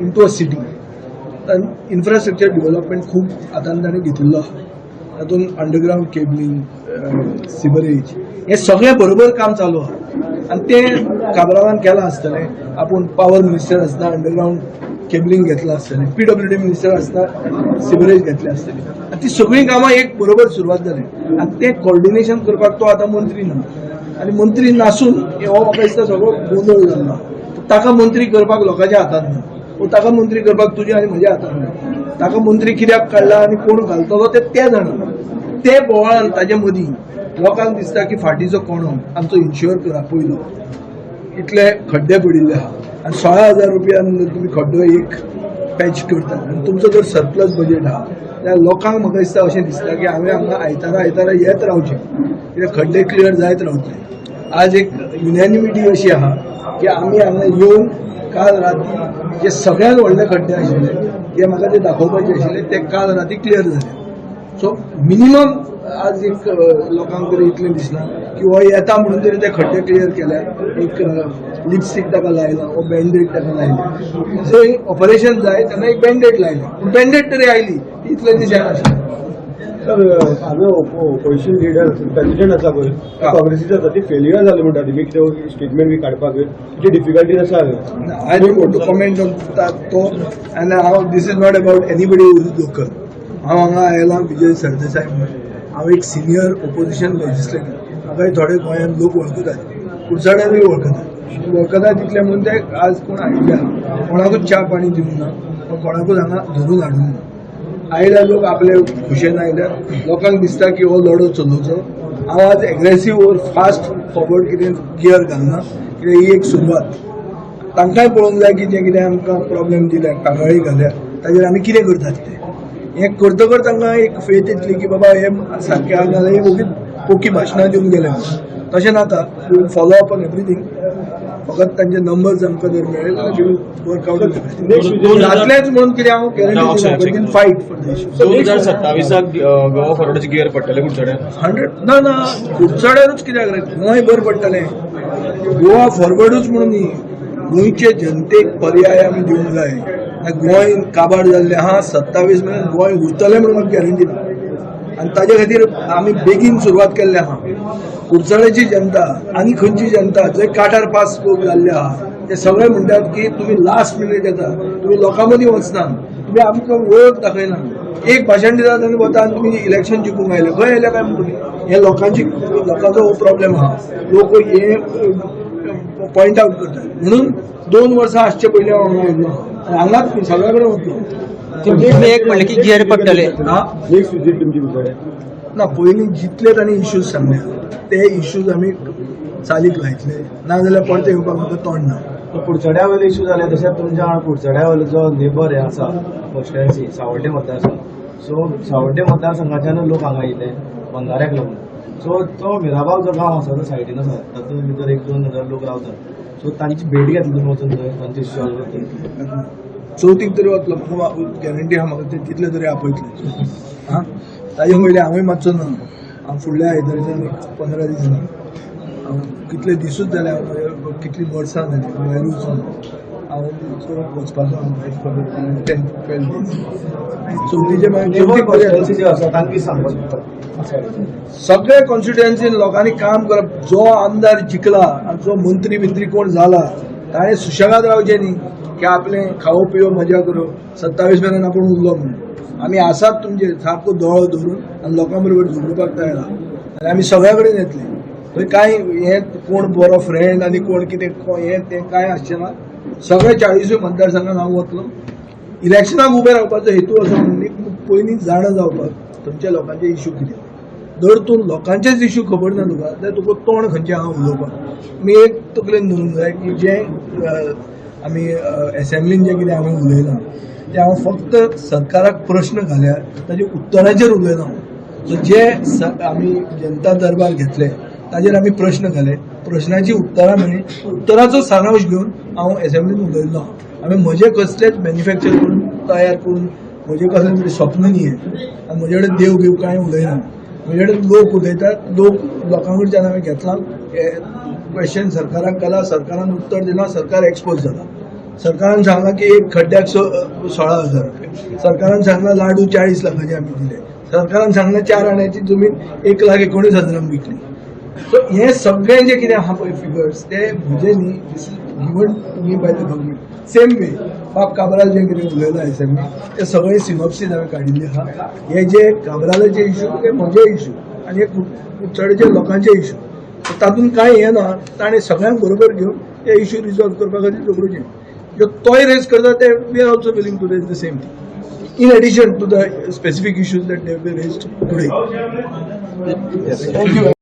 into a city. तर infrastructure development खूप आदानदाने ताणें घेतिल्लो आहा. तातूंत अंडरग्रावंड केबलिंग सिवरेज हें सगळें बरोबर काम चालू आहा. आनी तें काबरावान केलां आसतलें आपूण पावर मिनिस्टर आसतना अंडरग्रावंड केबलिंग घेतलां आसतलें पी डब्ल्यू डी मिनिस्टर आसतना सिवरेज घेतलें आसतलें आनी ती सगळीं कामां एक बरोबर सुरवात जाली आनी तें कॉर्डिनेशन करपाक तो आतां मंत्री ना. आनी मंत्री नासून हो म्हाका सगळो गोंधळ जाल्लो ताका मंत्री करपाक लोकांच्या हातांत ना. ताका मंत्री करपाक तुज्या आनी म्हज्या हातांत ताका मंत्री कित्याक काडला आनी कोण घालतलो ते ते जाणा. ते बोवाळान ताजे मदीं लोकांक दिसता की फाटीचो कोणो हो? आमचो इन्शुअर करा पयलो. इतले खड्डे पडिल्ले आहा आनी सोळा हजार रुपयान जर तुमी खड्डो एक पॅच करता. आनी तुमचो जर सरप्लस बजेट आहा जाल्यार लोकांक म्हाका दिसता अशें दिसता की हांवें हांगा आयतारा आयतारा येत रावचें कित्याक खड्डे क्लियर जायत रावतले आज एक युनॅनिमिटी अशी आहा की आमी हांगा येवन काल राती जे सगळ्यात व्हडले खड्डे आशिल्ले जे म्हाका ते दाखोवपाचे आशिल्ले ते काल राती क्लियर जाले सो मिनिमम आज एक लोकांक तरी इतलें दिसना की हो येता म्हणून तरी ते खड्डे क्लियर केले. एक लिपस्टीक ताका लायला हो बँडेड ताका लायला. जंय ऑपरेशन जाय तेन्ना एक बँडेड लायलें. पूण बँडेड तरी आयली इतलें दिसना आशिल्लें सर हांवें ऑपोजिशन लिडर प्रेसिडेंट आसा पळय. काँग्रेसीचे आसा ती फेल्युअर जाली म्हणटा तेमी कितें स्टेटमेंट बी काडपाक कितें डिफिकल्टीज आसा हांवें comment on that though, and how this is not about anybody who is local. हांव हांगा आयलां विजय सरदेसाय म्हणून. हांव एक सिनियर ओपोजिशन लेजिस्लेटर म्हाकाय थोडे गोंयांत लोक वळखतात कुडचड्यारूय वळखतात वळखतात तितले म्हणून ते आज कोण आहा. कोणाकूच च्या पाणी दिवंक ना कोणाकूच हांगा धरून हाडूंक ना आयल्या लोक आपले खुशेन आयल्या लोकांक दिसता की हो लढो चलोचो हांव आज एग्रेसीव ओर फास्ट फॉरवर्ड कितें गियर घालना कित्याक ही एक सुरवात. तांकांय पळोवंक जाय की जे कितें आमकां प्रॉब्लेम दिल्या कागाळी घाल्या. ताजेर आमी कितें करतात ते हें करतकच तांकां एक फेत येतली की बाबा हें सारकें आहा नाजाल्यार हे ओगी पोकी भाशणां दिवन गेले. तशें नाका फॉलो अप ऑन एवरीथींग फकत तांचे नंबर्स आमकां जर मेळ्ळे जाल्यार वर्कआउट जातलेंच म्हणून कितें हांव guarantee fight for the issue दोन हजार सत्तावीसाक गोवा फॉरवर्डाचे गियर पडटले हंड्रेड ना ना कुडचड्यारूच कित्याक रे गोंय बरें पडटलें गोवा फॉरवर्डूच म्हणून न्ही. गोंयचे जनतेक पर्याय आमी दिवंक जाय गोंय काबाड जाल्लें आहा सत्तावीस मेरेन गोंय उरतलें म्हणून म्हाका गॅरंटी ना आनी ताजे खातीर आमी बेगीन सुरवात केल्ली आहा. कुडचड्याची जनता आनी खंयची जनता जे काटार पास लोक जाल्ले आहा ते सगळे म्हणटात की तुमी लास्ट मिनीट येता. तुमी लोकां मदीं वचना. तुम्ही आमकां वळख दाखयना. एक भाशण दिता आनी वता आनी तुमी इलेक्शन जिखूंक आयले खंय आयले काय म्हणून हे लोकांची लोकांचो हो प्रॉब्लेम आहा. लोक हे पॉयंट आवट करतात. म्हणून दोन वर्सां आसचे पयलीं हांव हांगा येयल्लो तुमी एक म्हणले की गियर पडटले ना पयलीं जितले तांणी इश्यूज सांगले. ते इश्यूज आमी चालीक लायतले नाजाल्यार परते येवपाक म्हाका तोंड ना. कुडचड्या वयले इश्यू जाले तशेंच तुमच्या कुडचड्या वयलो जो नेबर हे आसा कॉन्स्टिट्युएन्सी सावड्डे मतदारसंघ. सो सावड्डे मतदारसंघाच्यान लोक हांगा येयले बंगाऱ्याक लागून सो तो मिराबाग जो गांव आसा तो सायडीन आसा तातूंत भितर एक दोन हजार लोक रावतात तांची भेट घेतली तुमी वचून थंय तांचे इश्यू चवथीक तरी वतलो गॅरंटी हा म्हाका कितले तरी आपयतले हा? ताजे पयलीं हांवें मातसो ना. हांव फुडल्या आयतारच्यान एक पंदरा दिसांनी हांव कितले दिसूच जाले हांव कितलीं वर्सां जालीं भायर सगळे कॉन्स्टिट्युएन्सीन लोकांनी काम करप जो आमदार जिखला जो मंत्री बिंत्री कोण जाला ताणें सुशेगाद रावचें न्ही की आपलें खावो पिवो मजा करप सत्तावीस मेरेन आपूण उरलो म्हणून. आमी आसात तुमचे सारको दोळो धरून आनी लोकां बरोबर झुंजोवपाक तयार आनी आमी सगळ्या कडेन येतले थंय कांय हें कोण बरो फ्रेंड आनी कोण कितें हें तें कांय आसचें ना सगळे चाळीसूय मतदारसंघात हांव वतलो इलेक्शनाक उबे रावपाचो हेतू असो म्हणजे पयलीं जाणा जावपाक थंयच्या लोकांचे इश्यू कितें जर तूं लोकांचेच इश्यू खबर ना तुका जाल्यार तुका तोंड खंयचें हांव उलोवपाक. मी एक तकलेन धरूंक जाय की जें आमी एसेंब्लीन जें कितें हांवें उलयलां तें हांव फक्त सरकाराक प्रश्न घाल्यार ताजे उत्तराचेर उलयना सो जे आमी जनता दरबार घेतले ताजेर आमी प्रश्न घाले प्रश्नाची उत्तरां मेळ्ळी उत्तराचो सारांश घेवन हांव एसेंब्लीन उलयल्लो आहा हांवें म्हजें कसलेच मॅन्युफॅक्चर करून तयार करून. म्हजें कसलें तरी स्वप्न न्ही हें आनी म्हजे कडेन देव बिव कांय उलयना म्हजे कडेन लोक उलयतात लोक लोकां कडच्यान हांवें घेतलां. क्वेश्चन सरकाराक केला. सरकारान उत्तर दिलां. सरकार एक्सपोज जाला सरकारान सांगला की एक खड्ड्याक सोळा हजार. सरकारान सांगला लाडू चाळीस लाखाचे आम्ही दिले. सरकारान सांगला चार आण्याची जमीन एक लाख एकोणीस हजारांक विकली. सो हे सगळें जे कितें आहा पळय फिगर्स ते म्हणजे न्ही this is given to me by the government same way बाब काबराल जें कितें उलयलां आयसर ते सगळे सिनॉप्सीस हांवें काडिल्ले आहा हे जे काबरालाचे इशू ते म्हजे इशू आनी हे कुडचड्याच्या लोकांचे इशू तातूंत कांय हें ना ताणें सगळ्यांक बरोबर घेवन ते इशू रिजॉल्व करपा खातीर झगडूचें जो तोय रेज करता ते we are also willing to raise the same thing in addition to the specific issues that they raise today thank you